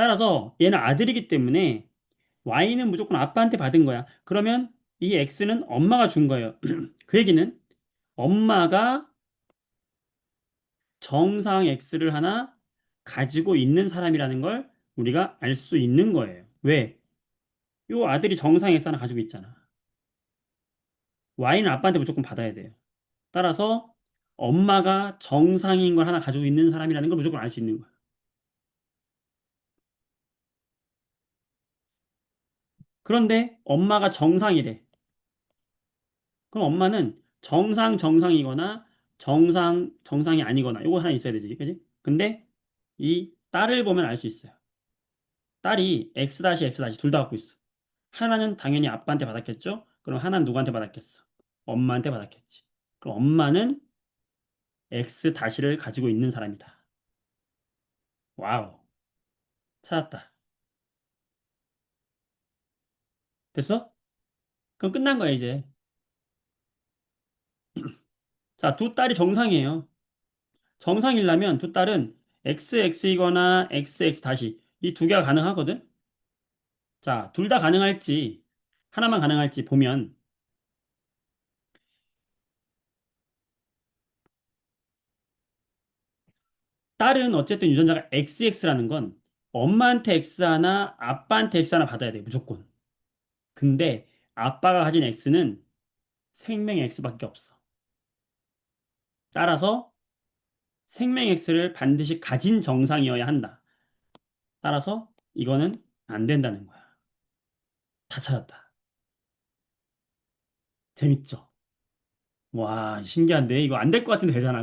따라서 얘는 아들이기 때문에 Y는 무조건 아빠한테 받은 거야. 그러면 이 X는 엄마가 준 거예요. 그 얘기는 엄마가 정상 X를 하나 가지고 있는 사람이라는 걸 우리가 알 수 있는 거예요. 왜? 요 아들이 정상 X 하나 가지고 있잖아. Y는 아빠한테 무조건 받아야 돼요. 따라서 엄마가 정상인 걸 하나 가지고 있는 사람이라는 걸 무조건 알 수 있는 거야. 그런데 엄마가 정상이래. 그럼 엄마는 정상 정상이거나 정상 정상이 아니거나 요거 하나 있어야 되지. 그지? 근데 이 딸을 보면 알 수 있어요. 딸이 x 다시 x 다시 둘 다 갖고 있어. 하나는 당연히 아빠한테 받았겠죠? 그럼 하나는 누구한테 받았겠어? 엄마한테 받았겠지. 그럼 엄마는 x 다시를 가지고 있는 사람이다. 와우. 찾았다. 됐어? 그럼 끝난 거야, 이제. 자, 두 딸이 정상이에요. 정상이려면 두 딸은 xx이거나 xx 다시 이 두 개가 가능하거든? 자, 둘 다 가능할지 하나만 가능할지 보면 딸은 어쨌든 유전자가 xx라는 건 엄마한테 x 하나, 아빠한테 x 하나 받아야 돼, 무조건. 근데 아빠가 가진 x는 생명 x밖에 없어. 따라서 생명 x를 반드시 가진 정상이어야 한다. 따라서 이거는 안 된다는 거야. 다 찾았다. 재밌죠? 와, 신기한데? 이거 안 될 것 같은데 되잖아.